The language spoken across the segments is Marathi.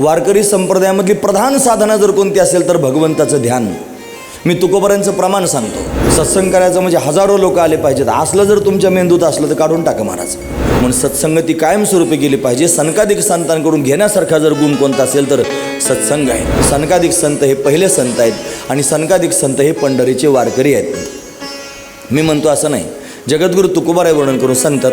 वारकरी संप्रदायामधली प्रधान साधना जर कोणती असेल तर भगवंताचं ध्यान. मी तुकोपर्यंतचं प्रमाण सांगतो. सत्संग करायचं म्हणजे हजारो लोक आले पाहिजेत. असलं जर तुमच्या मेंदूत असलं तर काढून टाका महाराज. म्हणून सत्संगती कायमस्वरूपी गेली पाहिजे. सनकाधिक संतांकडून घेण्यासारखा जर गुण कोणता असेल तर सत्संग आहे. सनकाधिक संत हे पहिले संत आहेत आणि सनकाधिक संत हे पंढरीचे वारकरी आहेत. मी म्हणतो असं नाही. जगद्गुरु तुकोबाराय वर्णन करून सांगतात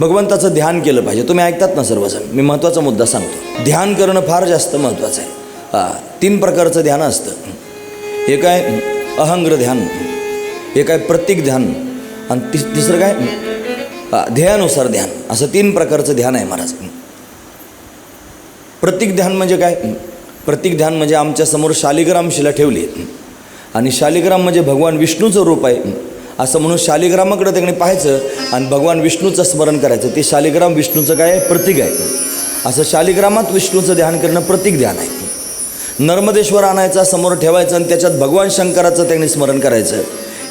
भगवंताचं ध्यान केलं पाहिजे. तुम्ही ऐकतात ना सर्वजण? मी महत्त्वाचा मुद्दा सांगतो. ध्यान करणं फार जास्त महत्त्वाचं आहे. तीन प्रकारचं ध्यान असतं. एक आहे अहंग्र ध्यान. एक आहे प्रतीक ध्यान. आणि तिस तिसरं काय? ध्येयानुसार ध्यान. असं तीन प्रकारचं ध्यान आहे महाराज. प्रतीक ध्यान म्हणजे काय? प्रतीक ध्यान म्हणजे आमच्यासमोर शालिग्राम शिला ठेवली. आणि शालिग्राम म्हणजे भगवान विष्णूचं रूप आहे. असं म्हणून शालिग्रामाकडे त्याकडे पाहायचं आणि भगवान विष्णूचं स्मरण करायचं. ते शालिग्राम विष्णूचं काय? आहे प्रतीक आहे. असं शालिग्रामात विष्णूचं ध्यान करणं प्रतीक ध्यान आहे. नर्मदेश्वर आणायचा समोर ठेवायचं आणि त्याच्यात भगवान शंकराचं त्यांनी स्मरण करायचं.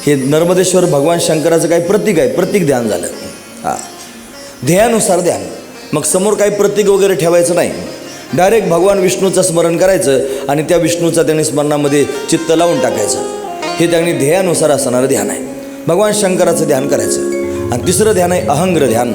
हे नर्मदेश्वर भगवान शंकराचं काही प्रतीक आहे. प्रतीक ध्यान झालं. हां. ध्येयानुसार ध्यान. मग समोर काही प्रतीक वगैरे ठेवायचं नाही. डायरेक्ट भगवान विष्णूचं स्मरण करायचं आणि त्या विष्णूचा त्यांनी स्मरणामध्ये चित्त लावून टाकायचं. हे त्यांनी ध्येयानुसार असणारं ध्यान आहे. भगवान शंकराचं ध्यान करायचं. आणि तिसरं ध्यान आहे अहंग्र ध्यान.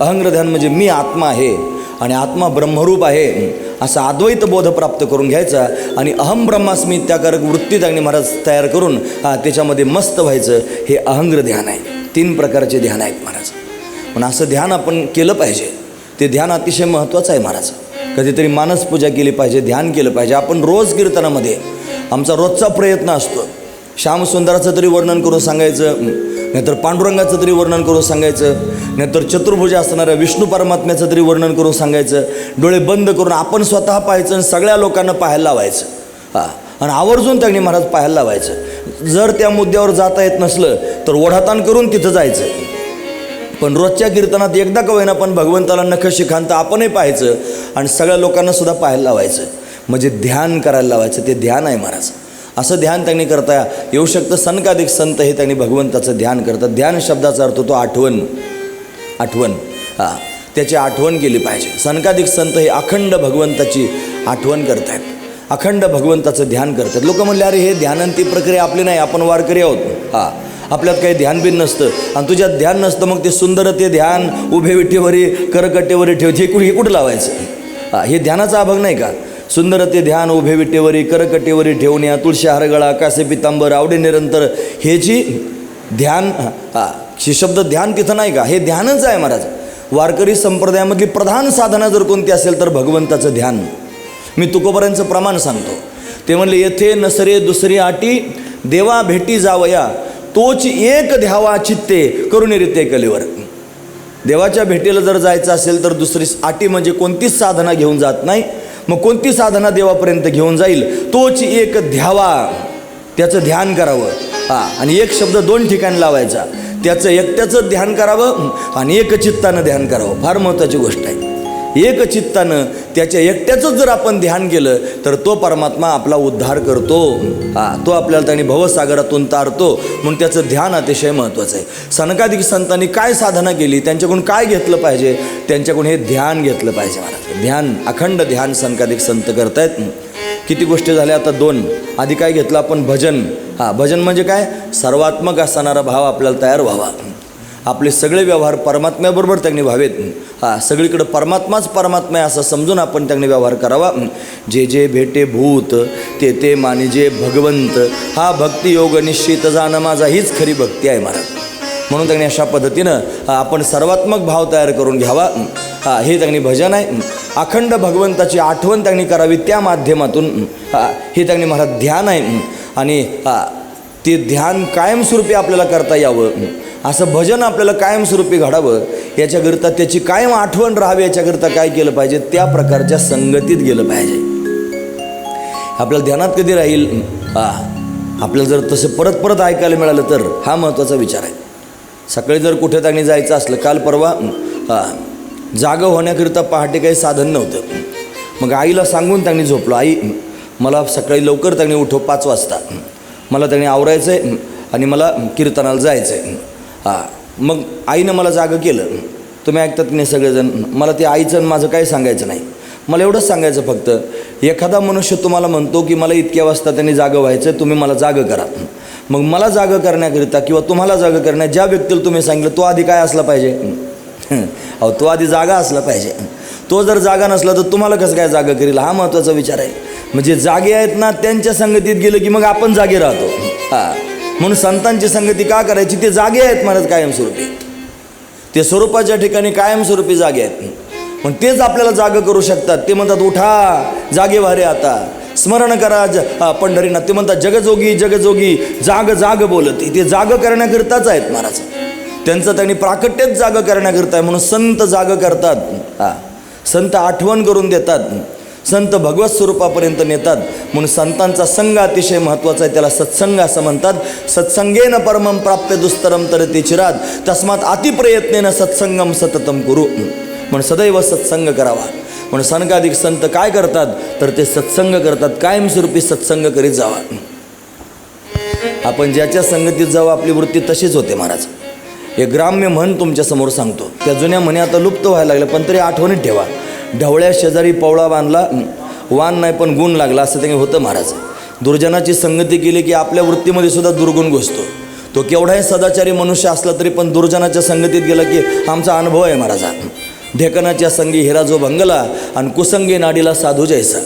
अहंग्र ध्यान म्हणजे मी आत्मा आहे आणि आत्मा ब्रह्मरूप आहे. असा अद्वैत बोध प्राप्त करून घ्यायचा आणि अहम ब्रह्मास्मी त्याकारक वृत्ती त्यांनी महाराज तयार करून त्याच्यामध्ये मस्त व्हायचं हे अहंग्र ध्यान आहे. तीन प्रकारचे ध्यान आहेत महाराज. पण असं ध्यान आपण केलं पाहिजे. ते ध्यान अतिशय महत्त्वाचं आहे महाराज. कधीतरी मानसपूजा केली पाहिजे ध्यान केलं पाहिजे. आपण रोज कीर्तनामध्ये आमचा रोजचा प्रयत्न असतो. श्यामसुंदराचं तरी वर्णन करून सांगायचं नाहीतर पांडुरंगाचं तरी वर्णन करून सांगायचं नाहीतर चतुर्भुज असणाऱ्या विष्णू परमात्म्याचं तरी वर्णन करून सांगायचं डोळे बंद करून आपण स्वतः पाहायचं आणि सगळ्या लोकांना पाहायला लावायचं. हां. आणि आवर्जून त्यांनी महाराज पाहायला लावायचं. जर त्या मुद्द्यावर जाता येत नसलं तर ओढाताण करून तिथं जायचं. पण रोजच्या कीर्तनात एकदा का होईना पण भगवंताला नख शिखांत आपणही पाहायचं आणि सगळ्या लोकांना सुद्धा पाहायला लावायचं. म्हणजे ध्यान करायला लावायचं. ते ध्यान आहे महाराज. असं ध्यान त्यांनी करता येऊ शकतं सनकाधिक संत हे त्यांनी भगवंताचं ध्यान करतात. ध्यान शब्दाचा अर्थ तो आठवण. आठवण. हां. त्याची आठवण केली पाहिजे. सनकाधिक संत हे अखंड भगवंताची आठवण करतायत. अखंड भगवंताचं ध्यान करतात. लोक म्हणले अरे हे ध्यानंती प्रक्रिया आपली नाही. आपण वारकरी आहोत. हां. आपल्यात काही ध्यान बिन नसतं. आणि तुझ्यात ध्यान नसतं मग ते सुंदर ते ध्यान उभे विठेवरी करकटेवरी ठेवते. हे कुठे हे कुठं लावायचं? हां. हे ध्यानाचा अभाग नाही का? सुंदर ते ध्यान उभे विटेवरी करकटेवरी ठेवण्या तुळशी हरगळा कासे पितांबर आवडे निरंतर हे जी ध्यान हा हे शब्द ध्यान तिथं नाही का हे ध्यानच आहे महाराज वारकरी संप्रदायामधली प्रधान साधना जर कोणती असेल तर भगवंताचं ध्यान मी तुकोपर्यंतचं प्रमाण सांगतो ते म्हणले येथे नसरे दुसरी आटी देवा भेटी जावया तोच एक ध्यावा चित्ते करुणेरिते कलेवर देवाच्या भेटीला जर जायचं असेल तर दुसरी आटी म्हणजे कोणतीच साधना घेऊन जात नाही मग कोणती साधना देवापर्यंत घेऊन जाईल? तोच एक ध्यावा. त्याचं ध्यान करावं. हां आणि एक शब्द दोन ठिकाणी लावायचा. त्याचं एकट्याचं ध्यान करावं आणि एक चित्तानं ध्यान करावं. फार महत्त्वाची गोष्ट आहे. एक चित्तानं त्याच्या एकट्याचं जर आपण ध्यान केलं तर तो परमात्मा आपला उद्धार करतो. हा तो आपल्याला त्याने भवसागरातून तारतो. म्हणून त्याचं ध्यान अतिशय महत्त्वाचं आहे. सनकाधिक संतांनी काय साधना केली? त्यांच्याकडून काय घेतलं पाहिजे? त्यांच्याकडून हे ध्यान घेतलं पाहिजे मला ध्यान अखंड ध्यान सनकाधिक संत करतायत. किती गोष्टी झाल्या आता? दोन. आधी काय घेतलं? आपण भजन. हां भजन म्हणजे काय? सर्वात्मक असणारा भाव आपल्याला तयार व्हावा. आपले सगळे व्यवहार परमात्म्याबरोबर त्यांनी व्हावेत. हा सगळीकडं परमात्माच परमात्मा आहे असं समजून आपण त्यांनी व्यवहार करावा. जे जे भेटे भूत ते ते मानिजे भगवंत हा भक्तियोग निश्चित जाणं माझा हीच खरी भक्ती आहे महाराज. म्हणून त्यांनी अशा पद्धतीनं आपण सर्वात्मक भाव तयार करून घ्यावा. हा हे त्यांनी भजन आहे. अखंड भगवंताची आठवण त्यांनी करावी त्या माध्यमातून. हे त्यांनी महाराज ध्यान आहे. आणि ते ध्यान कायमस्वरूपी आपल्याला करता यावं. असं भजन आपल्याला कायमस्वरूपी घडावं याच्याकरिता त्याची कायम आठवण राहावी याच्याकरिता काय केलं पाहिजे त्या प्रकारच्या संगतीत गेलं पाहिजे. आपल्याला ध्यानात कधी राहील? हा आपल्याला जर तसं परत परत ऐकायला मिळालं तर हा महत्त्वाचा विचार आहे. सकाळी जर कुठे त्यांनी जायचं असलं काल परवा हा जागं होण्याकरिता पहाटे काही साधन नव्हतं. मग आईला सांगून त्यांनी झोपलो आई मला सकाळी लवकर त्यांनी उठव पाच वाजता. मला त्यांनी आवरायचं आहे आणि मला कीर्तनाला जायचं आहे हां मग आईनं मला जागं केलं. तुम्ही ऐकतात की नाही सगळेजण? मला ते आईचं आणि माझं काही सांगायचं नाही. मला एवढंच सांगायचं फक्त एखादा मनुष्य तुम्हाला म्हणतो की मला इतक्या वाजता त्यांनी जागं व्हायचं तुम्ही मला जागं करा. मग मला जागं करण्याकरिता किंवा तुम्हाला जागं करण्या ज्या व्यक्तीला तुम्ही सांगितलं तो आधी काय असला पाहिजे? अहो तो आधी जागा असला पाहिजे. तो जर जागा नसला तर तुम्हाला कसं काय जागा करील? हा महत्त्वाचा विचार आहे. म्हणजे जागे आहेत ना त्यांच्या संगतीत गेलं की मग आपण जागे राहतो. हां. म्हणून संतांची संगती का करायची? ते जागे आहेत महाराज कायमस्वरूपी. ते स्वरूपाच्या ठिकाणी कायमस्वरूपी जागे आहेत. पण तेच आपल्याला जागं करू शकतात. ते म्हणतात उठा जागे वारे आता. स्मरण करा ज पंढरीनाथ. ते म्हणतात जगजोगी जगजोगी जाग जाग बोलत. ते जाग करण्याकरिताच आहेत महाराज. त्यांचं त्यांनी प्राकट्यच जाग करण्याकरिता आहे म्हणून संत जाग करतात. हा संत आठवण करून देतात. संत भगवत स्वरूपापर्यंत नेतात. म्हणून संतांचा संघ अतिशय महत्त्वाचा आहे. त्याला सत्संग असं म्हणतात. सत्संगेन परमं प्राप्य दुस्तरम तर ते चिरात. तस्मात अतिप्रयत्नेनं सत्संगम सततम करू. म्हणून सदैव सत्संग करावा. म्हणून सनकाधिक संत काय करतात? तर ते सत्संग करतात. कायमस्वरूपी सत्संग करीत जावा. आपण ज्याच्या संगतीत जाऊ आपली वृत्ती तशीच होते महाराज. हे ग्राम्य म्हण तुमच्यासमोर सांगतो. त्या जुन्या म्हणी आता लुप्त व्हायला लागल्या पण तरी आठवणीत ठेवा. ढवळ्या शेजारी पवळा बांधला वान नाही पण गुण लागला असं त्यांनी होतं महाराज. दुर्जनाची संगती केली की आपल्या वृत्तीमध्ये सुद्धा दुर्गुण घुसतो. तो केवढाही सदाचारी मनुष्य असला तरी पण दुर्जनाच्या संगतीत गेला की आमचा अनुभव आहे महाराजा. ढेकणाच्या संगी हिरा जो भंगला आणि कुसंगी नाडीला साधू जायचा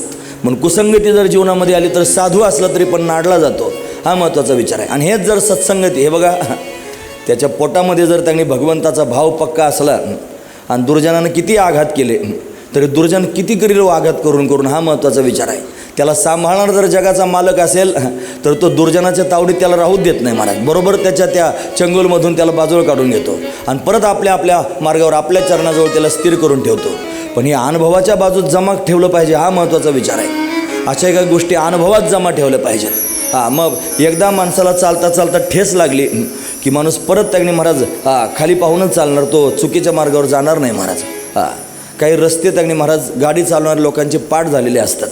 म्हणून कुसंगती जर जीवनामध्ये आली तर साधू असला तरी पण नाडला जातो. हा महत्त्वाचा विचार आहे. आणि हेच जर सत्संगती हे बघा त्याच्या पोटामध्ये जर त्यांनी भगवंताचा भाव पक्का असला आणि दुर्जनानं किती आघात केले तरी दुर्जन किती करील वाघात आघात करून करून हा महत्त्वाचा विचार आहे. त्याला सांभाळणार जर जगाचा मालक असेल तर तो दुर्जनाच्या तावडीत त्याला राहूच देत नाही महाराज. बरोबर त्याच्या त्या चंगोलमधून त्याला बाजूला काढून घेतो. आणि परत आपल्या आपल्या मार्गावर आपल्या चरणाजवळ त्याला स्थिर करून ठेवतो. पण ही अनुभवाच्या बाजूत जमा ठेवलं पाहिजे हा महत्त्वाचा विचार आहे. अशा काही गोष्टी अनुभवात जमा ठेवल्या पाहिजेत. हां मग एकदा माणसाला चालता चालता ठेस लागली की माणूस परत त्याने महाराज हां खाली पाहूनच चालणार तो चुकीच्या मार्गावर जाणार नाही महाराज. हां. काही रस्ते त्याने महाराज गाडी चालवणाऱ्या लोकांचे पाठ झालेले असतात.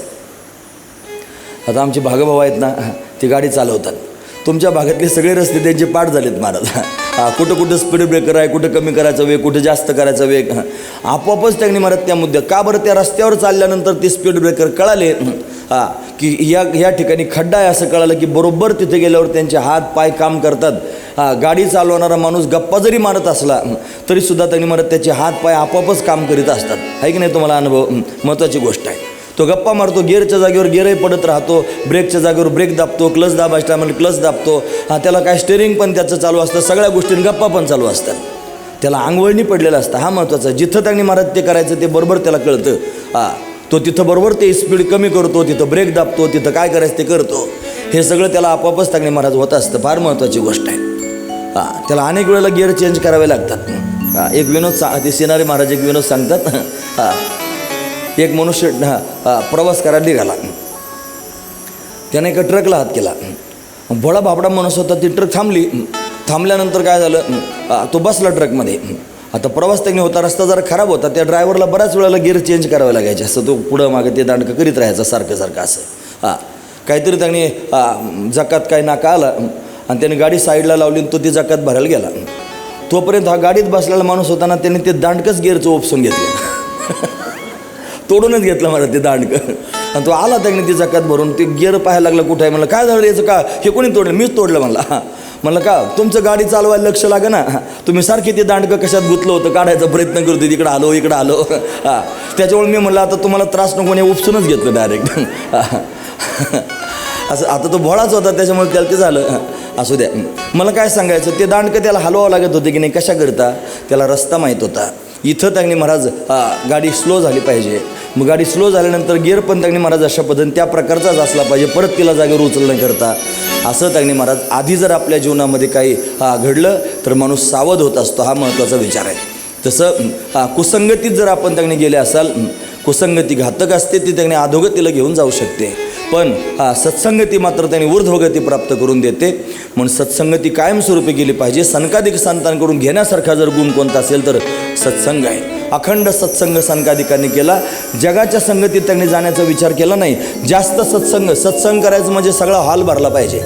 आता आमचे भागभाऊ आहेत ना ती गाडी चालवतात. तुमच्या भागातले सगळे रस्ते त्यांचे पाठ झालेत महाराज. हा कुठं कुठं स्पीड ब्रेकर आहे कुठं कमी करायचा वेग कुठं जास्त करायचा वेग. हां आपोआपच त्यांनी महाराज त्या मुद्द्या का बरं त्या रस्त्यावर चालल्यानंतर ते स्पीड ब्रेकर कळाले? हां की या या ठिकाणी खड्डा आहे असं कळालं की बरोबर तिथे गेल्यावर त्यांचे हात पाय काम करतात. हां गाडी चालवणारा माणूस गप्पा जरी मारत असला तरीसुद्धा त्यांनी म्हणत त्याचे हात पाय आपोआपच काम करीत असतात. आहे की नाही तुम्हाला अनुभव? महत्त्वाची गोष्ट आहे. तो गप्पा मारतो गेअरच्या जागेवर गिअरही पडत राहतो ब्रेकच्या जागेवर ब्रेक दाबतो क्लच दाबायच्या म्हणजे क्लच दाबतो. हा त्याला काय स्टेअरिंग पण त्याचं चालू असतं सगळ्या गोष्टींनी गप्पा पण चालू असतात. त्याला आंघोळणी पडलेलं असतं हा महत्त्वाचा जिथं त्यांनी महाराज ते करायचं ते बरोबर त्याला कळतं. हा तो तिथं बरोबर ते स्पीड कमी करतो तिथं ब्रेक दाबतो तिथं काय करायचं ते करतो. हे सगळं त्याला आपोआपच त्यांनी महाराज होत असतं फार महत्त्वाची गोष्ट आहे. हां त्याला अनेक वेळेला गिअर चेंज करावे लागतात. हां एक विनोद सा ते सिनारी महाराज एक विनोद सांगतात. हां एक मनुष्य हां हां प्रवास करायला निघाला. त्याने एका ट्रकला हात केला. भोळा भाबडा माणूस होता ती ट्रक थांबली. थांबल्यानंतर काय झालं? तो बसला ट्रकमध्ये आता प्रवास त्यांनी होता रस्ता जरा खराब होता त्या ड्रायव्हरला बऱ्याच वेळेला गिअर चेंज करावे लागायचे. असं तो पुढं मागं ते दांडकं करीत राहायचा सारखं सारखं असं. हां काहीतरी त्यांनी जकात काही नाका आला. आणि त्याने गाडी साईडला लावली आणि तो ती जकात भरायला गेला. तोपर्यंत हा गाडीत बसलेला माणूस होताना त्याने ते दांडकंच गिअरचं ओपसून घेतलं. तोडूनच घेतलं मला ते दांडकं. आणि तो आला त्याने ती जकात भरून ते गिअर पाहायला लागलं कुठं आहे? म्हणलं काय झालं याचं का? हे कोणी तोडलं? मीच तोडलं म्हणला. म्हणलं का? तुमचं गाडी चालवायला लक्ष लागा ना. तुम्ही सारखी ते दांडकं कशात गुतलं होतं? काढायचा प्रयत्न करतो तिकडं आलो इकडं आलो. हां. त्याच्यामुळे मी म्हणलं आता तुम्हाला त्रास नको नाही उपसूनच घेतलं डायरेक्ट असं आता तो भोळाच होता त्याच्यामुळे त्याला ते झालं. असू द्या. मला काय सांगायचं ते दांडकं त्याला हलवावं लागत होते की नाही कशा करता? त्याला रस्ता माहीत होता. इथं त्यांनी महाराज गाडी स्लो झाली पाहिजे. मग गाडी स्लो झाल्यानंतर गिअर पण त्यांनी महाराज अशा पद्धतीने त्या प्रकारचाच असला पाहिजे. परत तिला जागेवर उचलणं करता. असं त्यांनी महाराज आधी जर आपल्या जीवनामध्ये काही घडलं तर माणूस सावध होत असतो. हा महत्त्वाचा विचार आहे. तसं कुसंगतीत जर आपण त्यांनी गेले असाल कुसंगती घातक असते ती त्यांनी अधोगतीला घेऊन जाऊ शकते. पण हा सत्संगती मात्र त्यांनी ऊर्ध्वगती प्राप्त करून देते. म्हणून सत्संगती कायमस्वरूपी गेली पाहिजे. सनकाधिक संतांकडून घेण्यासारखा जर गुण कोणता असेल तर सत्संग आहे. अखंड सत्संग सनकाधिकांनी केला. जगाच्या संगतीत त्यांनी जाण्याचा विचार केला नाही. जास्त सत्संग सत्संग करायचं म्हणजे सगळा हॉल भरला पाहिजे.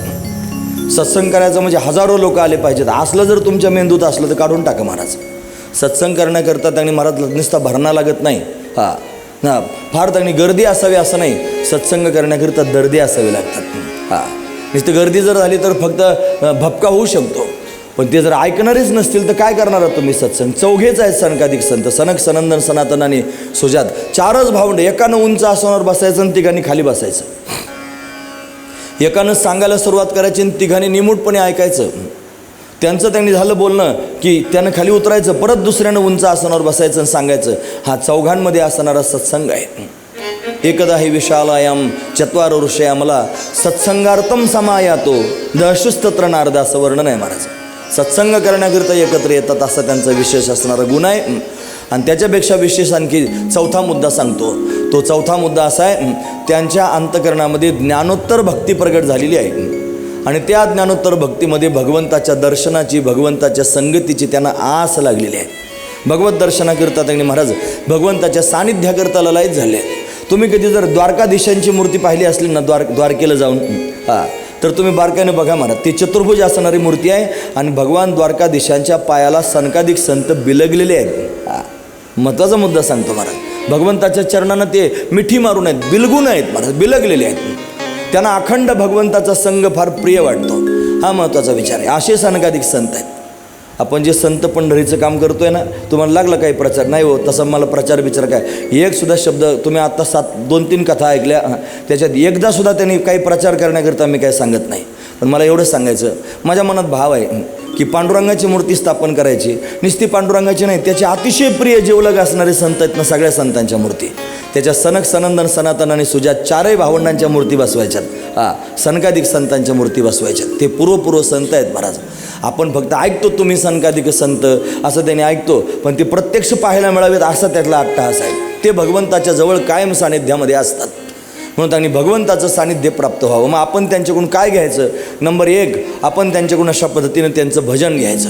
सत्संग करायचं म्हणजे हजारो लोक आले पाहिजेत. असलं जर तुमच्या मेंदूत असलं तर काढून टाका महाराज. सत्संग करण्याकरता त्यांनी महाराज नुसता भरणा लागत नाही. हां. ना फार त्यांनी गर्दी असावी असं नाही. सत्संग करण्याकरिता दर्दी असावी लागतात. हां. नुसतं गर्दी जर झाली तर फक्त भपका होऊ शकतो. पण ते जर ऐकणारेच नसतील तर काय करणार आहात तुम्ही सत्संग? चौघेच आहेत सनकाधिक संत. सनक सनंदन सनातन आणि सुजात. चारच भावंड. एकानं उंच आसनावर बसायचं आणि तिघांनी खाली बसायचं. एकानं सांगायला सुरुवात करायची आणि तिघांनी निमूटपणे ऐकायचं. त्यांचं त्यांनी झालं बोलणं की त्यानं खाली उतरायचं परत दुसऱ्यानं उंच आसनावर बसायचं आणि सांगायचं हा चौघांमध्ये असणारा सत्संग आहे. एकदा हे विशालायाम चत्वार ऋषया मला सत्संगार्थम समायातो दशस्तत्र नारदा असं वर्णन आहे महाराज. सत्संग करण्याकरिता एकत्र येतात असा त्यांचा विशेष असणारा गुण आहे. आणि त्याच्यापेक्षा विशेष आणखी चौथा मुद्दा सांगतो. तो चौथा मुद्दा असा आहे त्यांच्या अंतकरणामध्ये ज्ञानोत्तर भक्ती प्रगट झालेली आहे. आणि त्या ज्ञानोत्तर भक्तीमध्ये भगवंताच्या दर्शनाची भगवंताच्या संगतीची त्यांना आस लागलेली आहे. भगवत दर्शनाकरिता त्यांनी महाराज भगवंताच्या सानिध्याकरिता ललायत झाले. तुम्ही कधी जर द्वारकाधीशांची मूर्ती पाहिली असली ना द्वार द्वारकेला जाऊन हां तर तुम्ही बारकाईने बघा महाराज ती चतुर्भुज असणारी मूर्ती आहे आणि भगवान द्वारकाधीशांच्या पायाला सनकाधिक संत बिलगलेले आहेत. हां महत्त्वाचा मुद्दा सांगतो महाराज. भगवंताच्या चरणानं ते मिठी मारून आहेत बिलगून आहेत महाराज बिलगलेले आहेत. त्यांना अखंड भगवंताचा संघ फार प्रिय वाटतो. हा महत्त्वाचा विचार आहे. असे सनकाधिक संत आहेत. आपण जे संत पंढरीचं काम करतोय ना तुम्हाला लागलं काही प्रचार? नाही हो तसं मला प्रचार विचार काय? एकसुद्धा शब्द तुम्ही आत्ता सात दोन तीन कथा ऐकल्या त्याच्यात एकदासुद्धा त्यांनी काही प्रचार करण्याकरिता मी काही सांगत नाही. पण मला एवढंच सांगायचं माझ्या मनात भाव आहे की पांडुरंगाची मूर्ती स्थापन करायची. नुसती पांडुरंगाची नाही त्याचे अतिशय प्रिय जीवलग असणारे संत आहेत ना सगळ्या संतांच्या मूर्ती. त्याच्या सनक सनंदन सनातन आणि सुजात चारही भावंडांच्या मूर्ती बसवायच्यात. हां सनकाधिक संतांच्या मूर्ती बसवायच्यात. ते पूर्वपूर्व संत आहेत महाराज. आपण फक्त ऐकतो तुम्ही सनकाधिक संत असं त्याने ऐकतो पण ते प्रत्यक्ष पाहायला मिळावेत असा त्यातला अट्टहास आहे. ते भगवंताच्या जवळ कायम सानिध्यामध्ये असतात. म्हणून त्यांनी भगवंताचं सानिध्य प्राप्त व्हावं. मग आपण त्यांच्याकडून काय घ्यायचं? नंबर एक आपण त्यांच्याकडून अशा पद्धतीनं त्यांचं भजन घ्यायचं.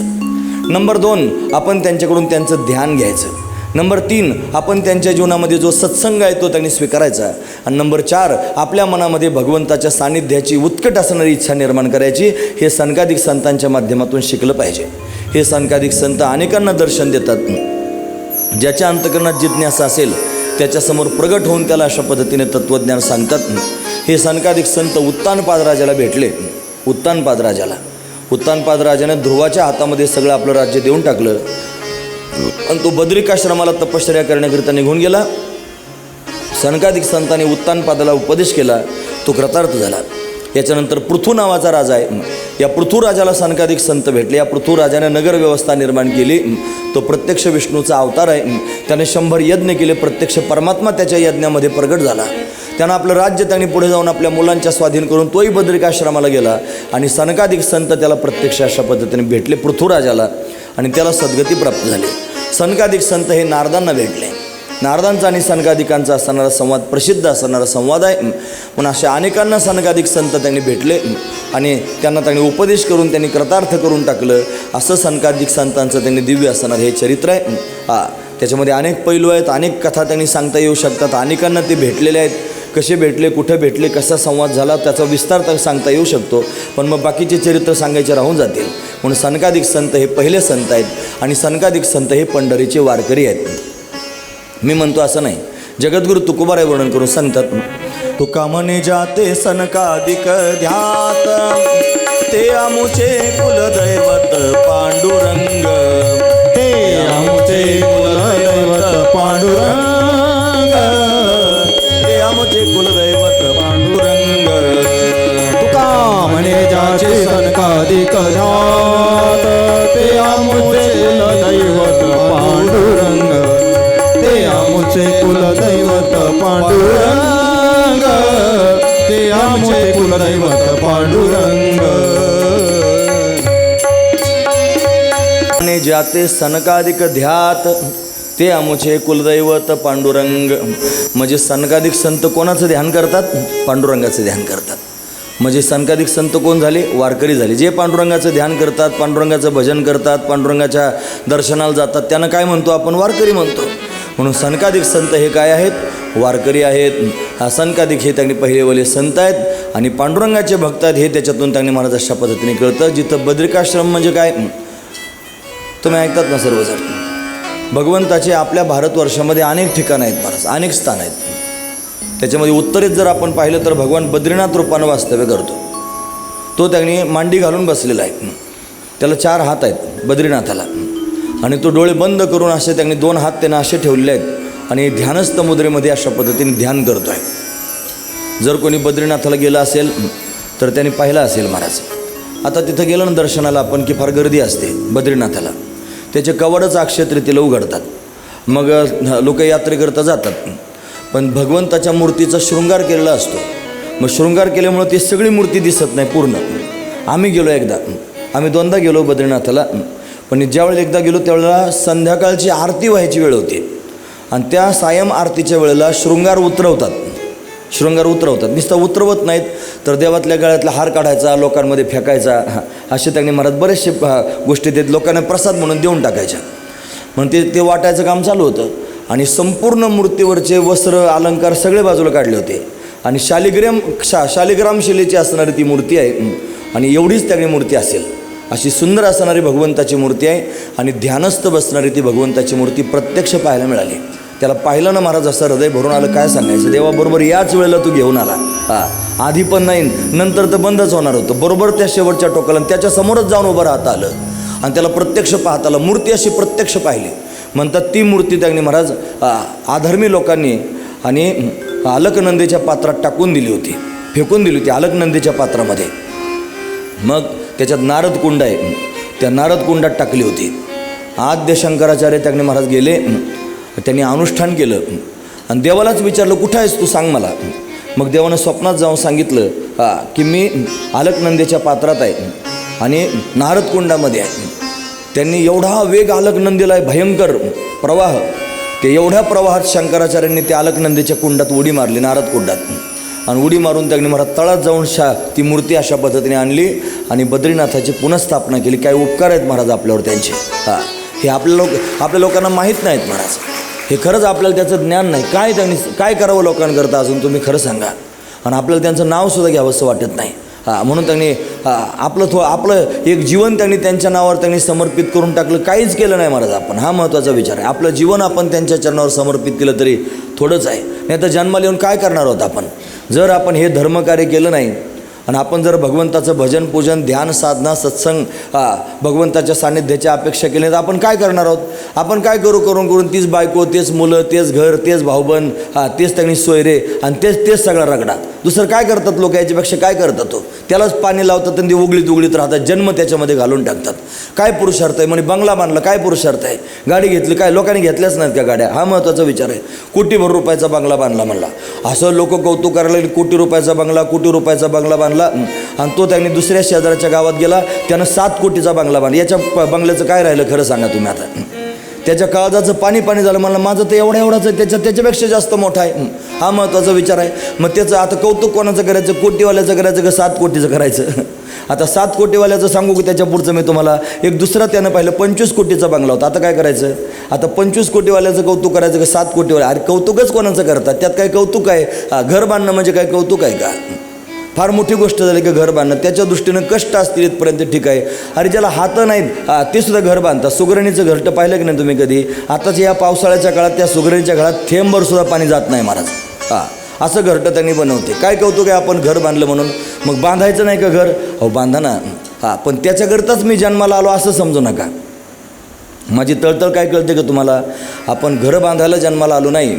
नंबर दोन आपण त्यांच्याकडून त्यांचं ध्यान घ्यायचं. नंबर तीन आपण त्यांच्या जीवनामध्ये जो सत्संग आहे तो त्यांनी स्वीकारायचा. आणि नंबर चार आपल्या मनामध्ये भगवंताच्या सानिध्याची उत्कट असणारी इच्छा निर्माण करायची हे सनकाधिक संतांच्या माध्यमातून शिकलं पाहिजे. हे सनकाधिक संत अनेकांना दर्शन देतात. ज्याच्या अंतकरणात जिज्ञासा असेल त्याच्यासमोर प्रगट होऊन त्याला अशा पद्धतीने तत्त्वज्ञान सांगतात. हे सनकाधिक संत उत्तानपाद राजाला भेटले. उत्तानपाद राजाला. उत्तानपाद राजाने ध्रुवाच्या हातामध्ये सगळं आपलं राज्य देऊन टाकलं. आणि तो बद्रिकाश्रमाला तपश्चर्या करण्याकरिता निघून गेला. सनकाधिक संतांनी उत्तानपादाला उपदेश केला. तो कृतार्थ झाला. याच्यानंतर पृथू नावाचा राजा आहे. या पृथू राजाला सनकाधिक संत भेटले. या पृथू राजाने नगर व्यवस्था निर्माण केली. तो प्रत्यक्ष विष्णूचा अवतार आहे. त्याने शंभर यज्ञ केले. प्रत्यक्ष परमात्मा त्याच्या यज्ञामध्ये प्रगट झाला. त्यानं आपलं राज्य त्यांनी पुढे जाऊन आपल्या मुलांच्या स्वाधीन करून तोही बद्रिकाश्रमाला गेला. आणि सनकाधिक संत त्याला प्रत्यक्ष अशा पद्धतीने भेटले. पृथ्वीराजाला आणि त्याला सद्गती प्राप्त झाली. सनकाधिक संत हे नारदांना भेटले. नारदांचा आणि सनकाधिकांचा असणारा संवाद प्रसिद्ध असणारा संवाद आहे. म्हणून अशा अनेकांना सनकाधिक संत त्यांनी भेटले आणि त्यांना त्यांनी उपदेश करून त्यांनी कृतार्थ करून टाकलं. असं सनकाधिक संतांचं त्यांनी दिव्य असणार हे चरित्र आहे. हा त्याच्यामध्ये अनेक पैलू आहेत अनेक कथा त्यांनी सांगता येऊ शकतात. अनेकांना ते भेटलेले आहेत. कसे भेटले कुठे भेटले कसा संवाद झाला त्याचा विस्तार तर सांगता येऊ शकतो पण मग बाकीचे चरित्र सांगायचे राहून जातील. म्हणून सनकाधिक संत हे पहिले संत आहेत आणि सनकाधिक संत हे पंढरीचे वारकरी आहेत. मी म्हणतो असं नाही. जगद्गुरु तुकोबाराय वर्णन करून सांगतात. तुका म्हणे जाते सनकाधिक ध्यात ते आमुचे कुलदैवत पांडुरंग. ते आमुचे कुलदैवत पांडुरंग. आमुचे कुलदैवत पांडुरंग. तुका म्हणे जाचे सनकाधिक ध्यात ते आमचे कुलदैवत पांडुरंग. ते आमचे कुलदैवत पांडुरंग. ते आमचे कुलदैवत पांडुरंग. आणि ज्याते सनकाधिक ध्यात ते आमचे कुलदैवत पांडुरंग म्हणजे सनकाधिक संत कोणाचं ध्यान करतात? पांडुरंगाचं ध्यान करतात. म्हणजे सनकाधिक संत कोण झाले? वारकरी झाले. जे पांडुरंगाचं ध्यान करतात पांडुरंगाचं भजन करतात पांडुरंगाच्या दर्शनाला जातात त्यांना काय म्हणतो आपण? वारकरी म्हणतो. म्हणून सनकाधिक संत हे काय आहेत? वारकरी आहेत. हा सनकाधिक हे त्यांनी पहिलेवाले संत आहेत आणि पांडुरंगाचे भक्त आहेत हे त्याच्यातून त्यांनी महाराज अशा पद्धतीने कळतं. जिथं बद्रिकाश्रम म्हणजे काय? तुम्ही ऐकतात ना सर्वजण? भगवंताचे आपल्या भारतवर्षामध्ये अनेक ठिकाणं आहेत महाराज अनेक स्थान आहेत. त्याच्यामध्ये उत्तरेत जर आपण पाहिलं तर भगवान बद्रीनाथ रूपानं वास्तव्य करतो. तो त्यांनी मांडी घालून बसलेला आहे. त्याला चार हात आहेत बद्रीनाथाला. आणि तो डोळे बंद करून असे त्यांनी दोन हात त्यांना असे ठेवलेले आहेत आणि ध्यानस्थ मुद्रेमध्ये अशा पद्धतीने ध्यान करतो आहे जर कोणी बद्रीनाथाला गेलं असेल तर त्यांनी पाहिलं असेल महाराज. आता तिथं गेलं ना दर्शनाला आपण की फार गर्दी असते बद्रीनाथाला. त्याचे कवडच अक्षय उघडतात. मग लोक यात्रेकरता जातात. पण भगवंताच्या मूर्तीचा शृंगार केलेला असतो. मग शृंगार केल्यामुळं ती सगळी मूर्ती दिसत नाही पूर्ण. आम्ही गेलो एकदा. आम्ही दोनदा गेलो बद्रीनाथाला. पण ज्यावेळेला एकदा गेलो त्यावेळेला संध्याकाळची आरती व्हायची वेळ होती. आणि त्या सायम आरतीच्या वेळेला शृंगार उतरवतात. शृंगार उतरवतात. नुसतं उतरवत नाहीत तर देवातल्या गळ्यातला हार काढायचा लोकांमध्ये फेकायचा हा, असे त्यांनी महाराज बरेचसे गोष्टी देत लोकांना प्रसाद म्हणून देऊन टाकायच्या. म्हणून ते ते वाटायचं काम चालू होतं. आणि संपूर्ण मूर्तीवरचे वस्त्र अलंकार सगळे बाजूला काढले होते. आणि शालिग्राम शा शालिग्राम शिलेची असणारी ती मूर्ती आहे आणि एवढीच त्याने मूर्ती असेल. अशी सुंदर असणारी भगवंताची मूर्ती आहे आणि ध्यानस्थ बसणारी ती भगवंताची मूर्ती प्रत्यक्ष पाहायला मिळाली. त्याला पाहिलं ना महाराज असं हृदय भरून आलं काय सांगायचं? देवाबरोबर याच वेळेला तू घेऊन आला. हा आधी पण नाही नंतर तर बंदच होणार होतं. बरोबर त्या शेवटच्या टोकाला आणि त्याच्या समोरच जाऊन उभं राहता आलं. आणि त्याला प्रत्यक्ष पाहता आलं. मूर्ती अशी प्रत्यक्ष पाहिली. म्हणतात ती मूर्ती त्यांनी महाराज आधर्मी लोकांनी आणि अलकनंदीच्या पात्रात टाकून दिली होती. फेकून दिली होती अलकनंदीच्या पात्रामध्ये. मग त्याच्यात नारद कुंड आहे. त्या नारद कुंडात टाकली होती. आद्य शंकराचार्य त्याने महाराज गेले. त्यांनी अनुष्ठान केलं. आणि देवालाच विचारलं कुठं आहेस तू? सांग मला. मग देवानं स्वप्नात जाऊन सांगितलं की मी आलकनंदीच्या पात्रात आहे आणि नारदकुंडामध्ये आहे. त्यांनी एवढा वेग अलकनंदीला आहे भयंकर प्रवाह ते एवढ्या प्रवाहात शंकराचार्यांनी त्या आलकनंदीच्या कुंडात उडी मारली नारद कुंडात. आणि उडी मारून त्यांनी मला तळात जाऊन शा ती मूर्ती अशा पद्धतीने आणली आणि बद्रीनाथाची पुनर्स्थापना केली. काय उपकार आहेत महाराज आपल्यावर त्यांचे. हां हे आपल्या लोक आपल्या लोकांना माहीत नाहीत महाराज. हे खरंच आपल्याला त्याचं ज्ञान नाही. काय त्यांनी काय करावं लोकांकरता अजून तुम्ही खरं सांगा. आणि आपल्याला त्यांचं नावसुद्धा घ्यावंसं वाटत नाही. हां म्हणून त्यांनी आपलं थो आपलं एक जीवन त्यांनी त्यांच्या नावावर त्यांनी समर्पित करून टाकलं. काहीच केलं नाही महाराज आपण. हा महत्त्वाचा विचार आहे. आपलं जीवन आपण त्यांच्या चरणावर समर्पित केलं तरी थोडंच आहे. नाही तर जन्माला येऊन काय करणार आहोत आपण? जर आपण हे धर्मकार्य केलं नाही आणि आपण जर भगवंताचं भजन पूजन ध्यान साधना सत्संग हा, भगवंताच्या सान्निध्याची अपेक्षा केली तर आपण काय करणार आहोत? आपण काय करू करून करून तीच बायको तेच मुलं तेच घर तेच भाऊबंद हां तेच त्यांनी सोयरे आणि तेच तेच सगळा रगडा. दुसरं काय करतात लोक? याच्यापेक्षा काय करतात तो? त्यालाच पाणी लावतात आणि ते उगळीत उगळीत राहतात जन्म त्याच्यामध्ये घालून टाकतात. काय पुरुषार्थ आहे? म्हणजे बंगला बांधला काय पुरुषार्थ आहे? गाडी घेतली काय? लोकांनी घेतल्याच नाहीत का गाड्या? हा महत्त्वाचा विचार आहे. कोटीभर रुपयाचा बंगला बांधला म्हणला. असं लोक कौतुक करायला कोटी रुपयाचा बंगला कोटी रुपयाचा बंगला बांधला. आणि तो त्यांनी दुसऱ्या शेजाऱ्याच्या गावात गेला त्यानं सात कोटीचा बंगला बांधला. याच्या प- बंगल्याचं काय राहिलं खरं सांगा तुम्ही आता. त्याच्या काळजाचं पाणी पाणी झालं मला माझं तर एवढं एवढाच आहे त्याच्या त्याच्यापेक्षा जास्त मोठा आहे. हा महत्त्वाचा विचार आहे. मग त्याचं आता कौतुक कोणाचं करायचं? कोटीवाल्याचं करायचं का सात कोटीचं करायचं? आता सात कोटीवाल्याचं सांगू की त्याच्या पुढचं मी तुम्हाला. एक दुसरा त्यानं पाहिलं पंचवीस कोटीचा बंगला होता. आता काय करायचं? आता पंचवीस कोटीवाल्याचं कौतुक करायचं का सात कोटीवाल्या? अरे कौतुकच कोणाचं करतात? त्यात काय कौतुक आहे? हा, घर बांधणं म्हणजे काय कौतुक आहे का? फार मोठी गोष्ट झाली की घर बांधणं. त्याच्या दृष्टीनं कष्ट असतील इथपर्यंत ठीक आहे. अरे ज्याला हात नाहीत ते सुद्धा घर बांधतात. सुगरणीचं घरटं पाहिलं की नाही तुम्ही कधी? आताच या पावसाळ्याच्या काळात त्या सुगरणीच्या घरात थेंबभर सुद्धा पाणी जात नाही महाराज. हां असं घरटं त्यांनी बनवते. काय कौतुक आहे आपण घर बांधलं म्हणून? मग बांधायचं नाही का घर? हो बांधा ना. हां पण त्याच्याकरताच मी जन्माला आलो असं समजू नका. माझी तळतळ काय कळते का तुम्हाला? आपण घरं बांधायला जन्माला आलो नाही.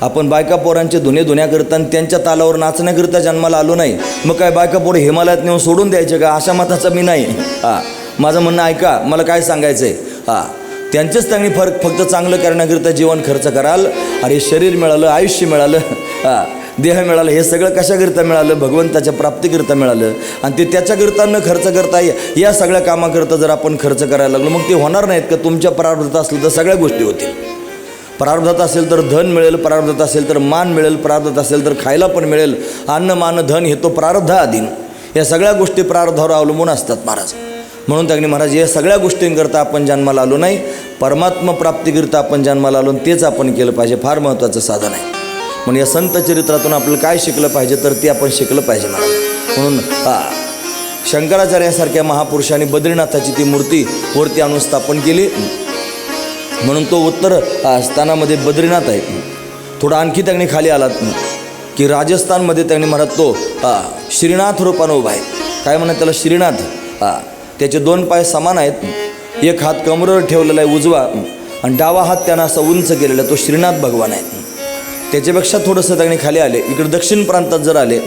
आपण बायका पोरांचे धुणे धुण्याकरता आणि त्यांच्या तालावर नाचण्याकरिता जन्माला आलो नाही. मग काय बायका पोरं हिमालयात नेऊन सोडून द्यायचे का? अशा मताचा मी नाही. हां. माझं म्हणणं ऐका मला काय सांगायचं आहे हां. त्यांच्याच त्यांनी फरक फक्त चांगलं करण्याकरिता जीवन खर्च कराल अरे शरीर मिळालं आयुष्य मिळालं. हां. देह मिळालं हे सगळं कशाकरिता मिळालं? भगवंताच्या प्राप्तीकरिता मिळालं. आणि ते त्याच्याकरिता न खर्च करता या- या सगळ्या कामाकरिता जर आपण खर्च करायला लागलो मग ते होणार नाहीत का? तुमच्या प्रारब्धात असलं तर सगळ्या गोष्टी होतील. प्रारब्धात असेल तर धन मिळेल प्रारब्धात असेल तर मान मिळेल प्रारब्धात असेल तर खायला पण मिळेल. अन्न मान धन हे तो प्रारब्ध अधीन या सगळ्या गोष्टी प्रारब्धावर अवलंबून असतात महाराज. म्हणून त्यांनी महाराज या सगळ्या गोष्टींकरता आपण जन्माला आलो नाही. परमात्मा प्राप्तीकरिता आपण जन्माला आलो तेच आपण केलं पाहिजे. फार महत्त्वाचं साधन आहे. म्हणून या संत चरित्रातून आपल्याला काय शिकलं पाहिजे तर ते आपण शिकलं पाहिजे महाराज. म्हणून शंकराचार्यासारख्या महापुरुषांनी बद्रीनाथाची ती मूर्ती वरती आणून स्थापन केली. म्हणून तो उत्तर स्थानामध्ये बद्रीनाथ आहे. थोडा आणखी त्यांनी खाली आलात. की राजस्थानमध्ये त्यांनी म्हणत तो श्रीनाथ रूपानं उभा आहे. काय म्हणत त्याला? श्रीनाथ. त्याचे दोन पाय समान आहेत. एक हात कमरेवर ठेवलेला आहे उजवा. आणि डावा हात त्यांना असा उंच केलेला आहे तो श्रीनाथ भगवान आहे. त्याच्यापेक्षा थोडंसं त्यांनी खाली आले. इकडे दक्षिण प्रांतात जर आले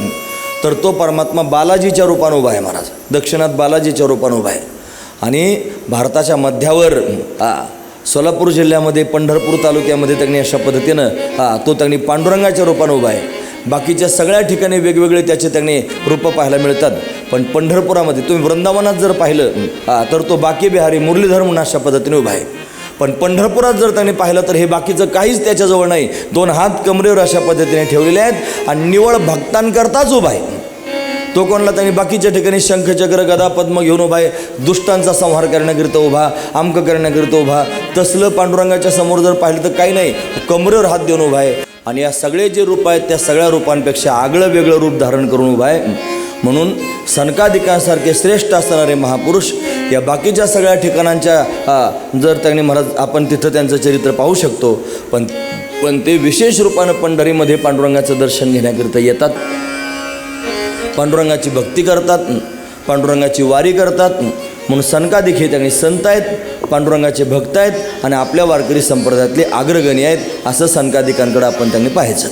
तर तो परमात्मा बालाजीच्या रूपानं उभा आहे महाराज. दक्षिणात बालाजीच्या रूपानं उभा आहे. आणि भारताच्या मध्यावर सोलापूर जिल्ह्यामध्ये पंढरपूर तालुक्यामध्ये त्यांनी अशा पद्धतीनं हा तो त्यांनी पांडुरंगाच्या रूपानं उभा आहे. बाकीच्या सगळ्या ठिकाणी वेगवेगळे त्याचे त्यांनी रूपं पाहायला मिळतात. पण पंढरपुरामध्ये तुम्ही वृंदावनात जर पाहिलं हा, तर तो बाकी बिहारी मुरलीधर म्हणून अशा पद्धतीने उभा आहे. पण पंढरपुरात जर त्यांनी पाहिलं तर हे बाकीचं काहीच त्याच्याजवळ नाही. दोन हात कमरेवर अशा पद्धतीने ठेवलेले आहेत आणि निवळ भक्तांकरताच उभा आहे. तो कोणाला त्यांनी बाकीच्या ठिकाणी शंखचक्र गदा पद्म घेऊन उभा आहे. दुष्टांचा संहार करण्याकरिता उभा आमकं करण्याकरिता उभा. तसलं पांडुरंगाच्या समोर जर पाहिलं तर काही नाही कमरेवर हात देऊन उभा आहे. आणि या सगळे जे रूप आहेत त्या सगळ्या रूपांपेक्षा आगळं वेगळं रूप धारण करून उभा आहे. म्हणून सनकादिकांसारखे श्रेष्ठ असणारे महापुरुष या बाकीच्या सगळ्या ठिकाणांच्या जर त्यांनी महाराज आपण तिथं त्यांचं चरित्र पाहू शकतो. पण पण ते विशेष रूपानं पंढरीमध्ये पांडुरंगाचं दर्शन घेण्याकरिता येतात. पांडुरंगाची भक्ती करतात पांडुरंगाची वारी करतात म्हणून सनकादिक हे त्यांनी संत आहेत पांडुरंगाचे भक्त आहेत आणि आपल्या वारकरी संप्रदायातले अग्रगणी आहेत असं सनकादिकांकडे आपण त्यांनी पाहायचं.